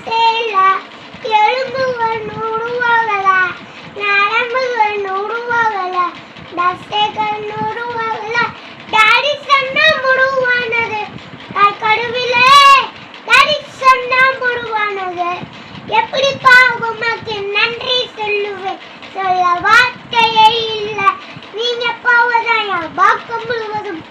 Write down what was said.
காற்றே எலும்புகள் நூறுவாகல நரம்புகள் நூறுவாகல தசைகள் நூறுவாகல டாடி சொன்னா முடுவானது தாய் கருவிலே தடி சொன்னா முடிவானது எப்படிப்பா உமக்கு நன்றி சொல்லுவேன்? சொல்ல வார்த்தையே இல்லை. நீங்க போவதா? என் பாக்கம் முழுவதும்